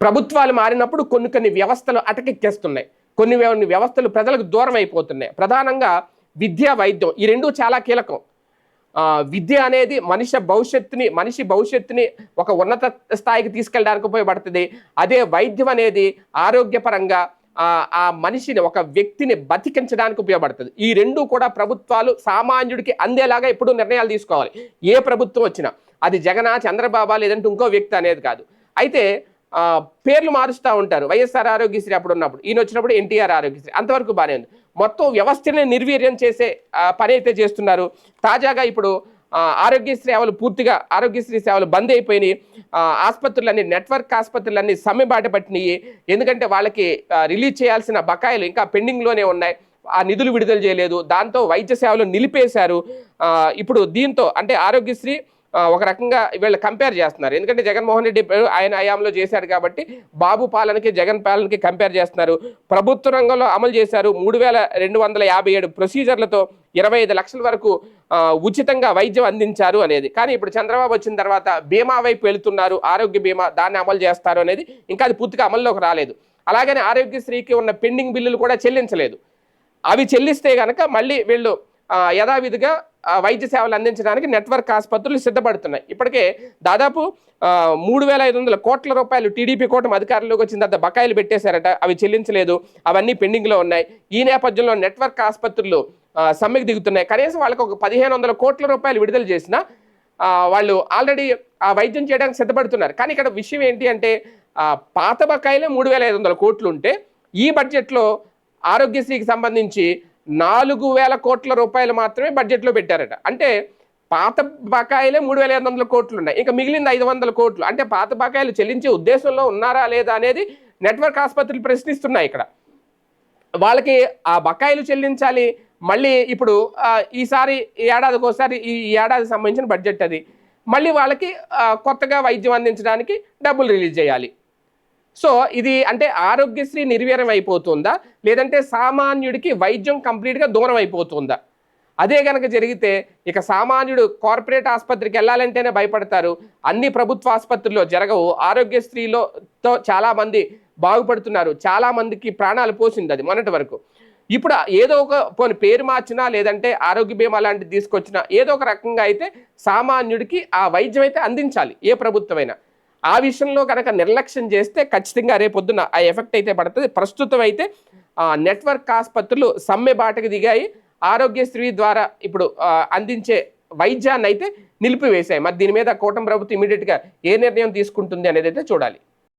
ప్రభుత్వాలు మారినప్పుడు కొన్ని కొన్ని వ్యవస్థలు అటకెక్కేస్తున్నాయి. కొన్ని కొన్ని వ్యవస్థలు ప్రజలకు దూరం అయిపోతున్నాయి. ప్రధానంగా విద్య వైద్యం. ఈ రెండు చాలా కీలకం. విద్య అనేది మనిషి భవిష్యత్తుని మనిషి భవిష్యత్తుని ఒక ఉన్నత స్థాయికి తీసుకెళ్ళడానికి ఉపయోగపడుతుంది. అదే వైద్యం అనేది ఆరోగ్యపరంగా ఆ, మనిషిని ఒక వ్యక్తిని బతికించడానికి ఉపయోగపడుతుంది. ఈ రెండు కూడా ప్రభుత్వాలు సామాన్యుడికి అందేలాగా ఎప్పుడూ నిర్ణయాలు తీసుకోవాలి. ఏ ప్రభుత్వం వచ్చినా. అది జగనా చంద్రబాబా లేదంటే ఇంకో వ్యక్తి అనేది కాదు. అయితే పేర్లు మారుస్తూ ఉంటారు. వైఎస్ఆర్ ఆరోగ్యశ్రీ అప్పుడు ఉన్నప్పుడు. ఈయన వచ్చినప్పుడు ఎన్టీఆర్ ఆరోగ్యశ్రీ. అంతవరకు బాగానే ఉంది. మొత్తం వ్యవస్థని నిర్వీర్యం చేసే పని అయితే చేస్తున్నారు. తాజాగా ఇప్పుడు ఆరోగ్యశ్రీ సేవలు పూర్తిగా ఆరోగ్యశ్రీ సేవలు బంద్ అయిపోయినాయి. ఆసుపత్రులన్నీ నెట్వర్క్ ఆసుపత్రులన్నీ సమ్మెబాట పట్టినాయి. ఎందుకంటే వాళ్ళకి రిలీజ్ చేయాల్సిన బకాయిలు ఇంకా పెండింగ్లోనే ఉన్నాయి. ఆ నిధులు విడుదల చేయలేదు. దాంతో వైద్య సేవలు నిలిపేశారు. ఇప్పుడు దీంతో అంటే ఆరోగ్యశ్రీ ఒక రకంగా వీళ్ళు కంపేర్ చేస్తున్నారు. ఎందుకంటే జగన్మోహన్ రెడ్డి ఆయన హయాంలో చేశాడు కాబట్టి బాబు పాలనకి జగన్ పాలనకి కంపేర్ చేస్తున్నారు. ప్రభుత్వ రంగంలో అమలు చేశారు. మూడు వేల రెండు వందల యాభై ఏడు ప్రొసీజర్లతో ఇరవై ఐదు లక్షల వరకు ఉచితంగా వైద్యం అందించారు అనేది. కానీ ఇప్పుడు చంద్రబాబు వచ్చిన తర్వాత బీమా వైపు వెళుతున్నారు. ఆరోగ్య బీమా దాన్ని అమలు చేస్తారు అనేది ఇంకా అది పూర్తిగా అమల్లోకి రాలేదు. అలాగనే ఆరోగ్యశ్రీకి ఉన్న పెండింగ్ బిల్లులు కూడా చెల్లించలేదు. అవి చెల్లిస్తే కనుక మళ్ళీ వీళ్ళు యథావిధిగా వైద్య సేవలు అందించడానికి నెట్వర్క్ ఆసుపత్రులు సిద్ధపడుతున్నాయి. ఇప్పటికే దాదాపు మూడు వేల ఐదు వందల కోట్ల రూపాయలు టీడీపీ కూటమి అధికారంలోకి వచ్చిన తర్వాత బకాయిలు పెట్టేశారట. అవి చెల్లించలేదు. అవన్నీ పెండింగ్లో ఉన్నాయి. ఈ నేపథ్యంలో నెట్వర్క్ ఆసుపత్రులు సమ్మెకు దిగుతున్నాయి. కనీసం వాళ్ళకి ఒక పదిహేను వందల కోట్ల రూపాయలు విడుదల చేసినా వాళ్ళు ఆల్రెడీ ఆ వైద్యం చేయడానికి సిద్ధపడుతున్నారు. కానీ ఇక్కడ విషయం ఏంటి అంటే పాత బకాయిలే మూడు వేల ఐదు వందల కోట్లు ఉంటే ఈ బడ్జెట్లో ఆరోగ్యశ్రీకి సంబంధించి నాలుగు వేల కోట్ల రూపాయలు మాత్రమే బడ్జెట్లో పెట్టారట. అంటే పాత బకాయిలే మూడు వేల ఐదు వందల కోట్లు ఉన్నాయి ఇంకా మిగిలింది ఐదు వందల కోట్లు. అంటే పాత బకాయిలు చెల్లించే ఉద్దేశంలో ఉన్నారా లేదా అనేది నెట్వర్క్ ఆసుపత్రులు ప్రశ్నిస్తున్నాయి ఇక్కడ. వాళ్ళకి ఆ బకాయిలు చెల్లించాలి. మళ్ళీ ఇప్పుడు ఈసారి ఈ ఏడాదికి ఒకసారి ఈ ఏడాది సంబంధించిన బడ్జెట్ అది. మళ్ళీ వాళ్ళకి కొత్తగా వైద్యం అందించడానికి డబ్బులు రిలీజ్ చేయాలి. సో ఇది అంటే ఆరోగ్యశ్రీ నిర్వీర్యం అయిపోతుందా? లేదంటే సామాన్యుడికి వైద్యం కంప్లీట్గా దూరం అయిపోతుందా? అదే కనుక జరిగితే ఇక సామాన్యుడు కార్పొరేట్ ఆసుపత్రికి వెళ్ళాలంటేనే భయపడతారు. అన్ని ప్రభుత్వ ఆసుపత్రుల్లో జరగవు. ఆరోగ్యశ్రీలోతో చాలామంది బాగుపడుతున్నారు. చాలామందికి ప్రాణాలు పోసింది అది మొన్నటి వరకు. ఇప్పుడు ఏదో ఒక పోని పేరు మార్చినా లేదంటే ఆరోగ్య బీమా లాంటిది తీసుకొచ్చినా ఏదో ఒక రకంగా అయితే సామాన్యుడికి ఆ వైద్యం అయితే అందించాలి. ఏ ప్రభుత్వమైనా. ఆ విషయంలో కనుక నిర్లక్ష్యం చేస్తే ఖచ్చితంగా రేపొద్దున ఆ ఎఫెక్ట్ అయితే పడుతుంది. ప్రస్తుతం అయితే నెట్వర్క్ ఆసుపత్రులు సమ్మె బాటకు దిగాయి. ఆరోగ్యశ్రీ ద్వారా ఇప్పుడు అందించే వైద్యాన్ని అయితే నిలిపివేశాయి. మరి దీని మీద కూటమి ప్రభుత్వం ఇమీడియట్గా ఏ నిర్ణయం తీసుకుంటుంది అనేది అయితే చూడాలి.